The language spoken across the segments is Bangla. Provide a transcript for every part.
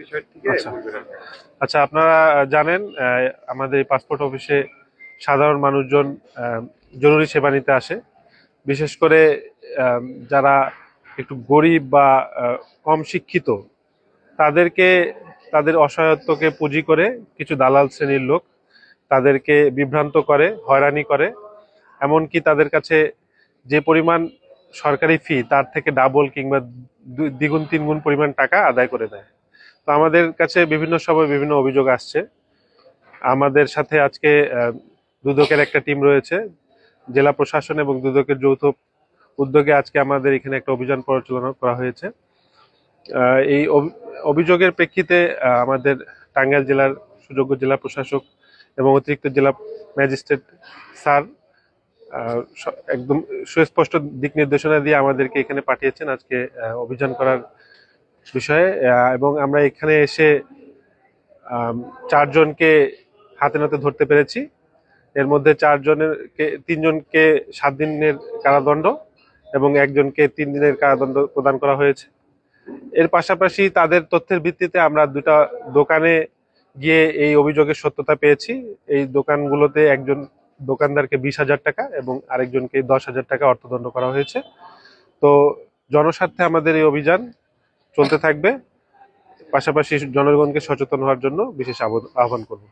বিষয় থেকে আচ্ছা। আচ্ছা আপনারা জানেন আমাদের এই পাসপোর্ট অফিসে সাধারণ মানুষজন জরুরি সেবা নিতে আসে। বিশেষ করে যারা একটু গরিব বা কম শিক্ষিত তাদেরকে তাদের অসহায়ত্বকে পুঁজি করে কিছু দালাল শ্রেণির লোক তাদেরকে বিভ্রান্ত করে হয়রানি করে। এমনকি তাদের কাছে যে পরিমাণ সরকারি ফি তার থেকে ডাবল কিংবা দ্বিগুণ তিনগুণ পরিমাণ টাকা আদায় করে দেয়। তো আমাদের কাছে বিভিন্ন সময় বিভিন্ন অভিযোগ আসছে। আমাদের সাথে আজকে দুদকের একটা টিম রয়েছে, জেলা প্রশাসন এবং দুদকের যৌথ উদ্যোগে আজকে আমাদের এখানে একটা অভিযান পরিচালনা করা হয়েছে। এই অভি- অভিযোগের প্রেক্ষিতে আমাদের টাঙ্গাইল জেলার সুযোগ্য জেলা প্রশাসক এবং অতিরিক্ত জেলা ম্যাজিস্ট্রেট স্যার একদম সুস্পষ্ট দিক নির্দেশনা দিয়ে আমাদেরকে এখানে পাঠিয়েছেন। আজকে অভিযান করার বিষয়ে এবং আমরা এখানে এসে চারজনকে হাতে নাতে ধরতে পেরেছি। এর মধ্যে চারজনের তিনজনকে সাত দিনের কারাদণ্ড এবং একজনকে তিন দিনের কারাদণ্ড প্রদান করা হয়েছে। এর পাশাপাশি তাদের তথ্যের ভিত্তিতে আমরা দুটা দোকানে গিয়ে এই অভিযোগের সত্যতা পেয়েছি। এই দোকানগুলোতে একজন দোকানদারকে বিশ হাজার টাকা এবং আরেকজনকে দশ হাজার টাকা অর্থদণ্ড করা হয়েছে। তো জনস্বার্থে আমাদের এই অভিযান চলতে থাকবে। পাশাপাশি জনগণকে সচেতন হওয়ার জন্য বিশেষ আহ্বান- করব।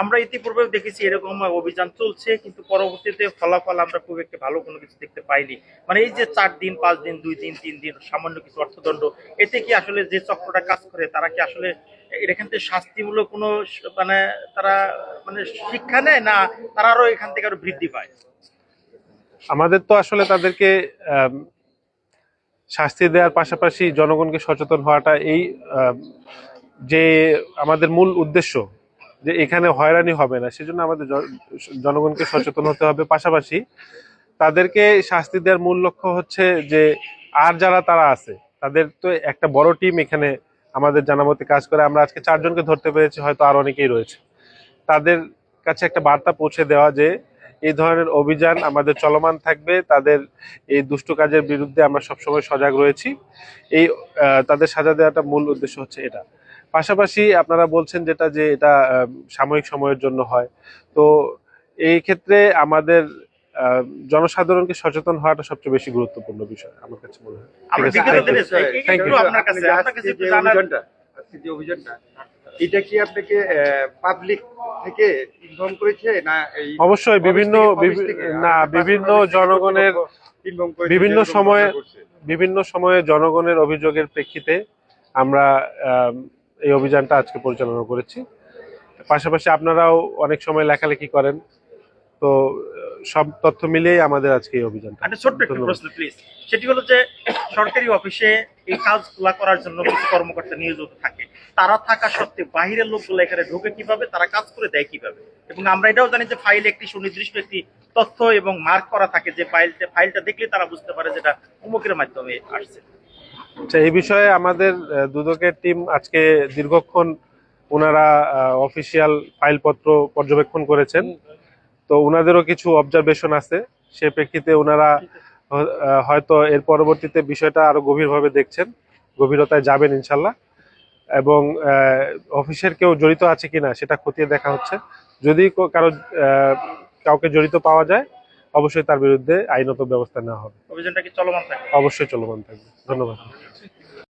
আমরা ইতিপূর্বে দেখেছি এরকম অভিযান চলছে কিন্তু পরবর্তীতে ফলাফল আমরা খুব একটা ভালো কোনো কিছু দেখতে পাইনি। মানে এই যে চার দিন পাঁচ দিন দুই দিন তিন দিন সামান্য কিছু অর্থদণ্ড এতে কি আসলে যে চক্রটা কাজ করে তারা কি আসলে এখান থেকে শাস্তিমূলক কোনো মানে তারা মানে শিক্ষা নেয় না তারা আরও এখান থেকে আরও বৃদ্ধি পায়? আমাদের তো আসলে তাদেরকে শাস্তি দেওয়ার পাশাপাশি জনগণকে সচেতন হওয়াটা এই যে আমাদের মূল উদ্দেশ্য, যে এখানে হয়রানি হবে না, সেজন্য আমাদের জনগণকে সচেতন হতে হবে। পাশাপাশি তাদেরকে শাস্তি দেওয়ার মূল লক্ষ্য হচ্ছে যে আর যারা তারা আছে, তাদের তো একটা বড় টিম এখানে আমাদের জানা মতে কাজ করে। আমরা আজকে চারজনকে ধরতে পেরেছি, হয়তো আর অনেকেই রয়েছে। তাদের কাছে একটা বার্তা পৌঁছে দেওয়া যে এই ধরনের অভিযান আমাদের চলমান থাকবে। তাদের এই দুষ্ট কাজের বিরুদ্ধে আমরা সবসময় সজাগ রয়েছি। এই তাদের সাজা দেওয়াটা মূল উদ্দেশ্য হচ্ছে এটা। পাশাপাশি আপনারা বলছেন যেটা যে এটা সাময়িক সময়ের জন্য হয়। তো এই ক্ষেত্রে আমাদের জনসাধারণকে সচেতন হওয়াটা সবচেয়ে বেশি গুরুত্বপূর্ণ বিষয় আমার কাছে মনে হয়। আচ্ছা, এটা কি আপনাকে পাবলিক থেকে ইনফর্ম করেছে না অবশ্যই বিভিন্ন? না বিভিন্ন জনগণের বিভিন্ন সময়ে- বিভিন্ন সময়ে জনগণের অভিযোগের প্রেক্ষিতে আমরা আম, এই অভিযানটা আজকে পরিচালনা করেছি। পাশাপাশি আপনারাও অনেক সময় লেখালেখি করেন। তো সব তথ্য মিলিয়েই আমাদের আজকে এই অভিযানটা। একটা ছোট্ট একটু প্রশ্ন প্লিজ সেটি হলো যে সরকারি অফিসে এই কাজগুলা করার জন্য কিছু কর্মকর্তা নিয়োজিত থাকে। তারা থাকা সত্ত্বেও বাহিরের লোকগুলো এখানে ঢোকে কীভাবে, তারা কাজ করে দেয় কীভাবে? এবং আমরা এটাও জানি যে ফাইলে একটি সুনির্দিষ্ট একটি তথ্য এবং মার্ক করা থাকে যে ফাইলটা ফাইলটা দেখলে তারা বুঝতে পারে যেটা উমুকের মাধ্যমে আসছে। আচ্ছা এই বিষয়ে আমাদের দুদকের টিম আজকে দীর্ঘক্ষণ ওনারা অফিসিয়াল ফাইলপত্র পর্যবেক্ষণ করেছেন। তো ওনাদেরও কিছু অবজারভেশন আছে। সে প্রেক্ষিতে ওনারা হয়তো এর পরবর্তীতে বিষয়টা আরও গভীরভাবে দেখছেন। গভীরতায় যাবেন ইনশাল্লাহ। এবং আহ, অফিসের কেউ জড়িত আছে কিনা সেটা খতিয়ে দেখা হচ্ছে। যদি কারও আহ, কাউকে জড়িত পাওয়া যায় অবশ্যই তার বিরুদ্ধে আইনত ব্যবস্থা নেওয়া হবে। অভিযানটা কি চলমান থাকবে? অবশ্যই চলমান থাকবে। ধন্যবাদ।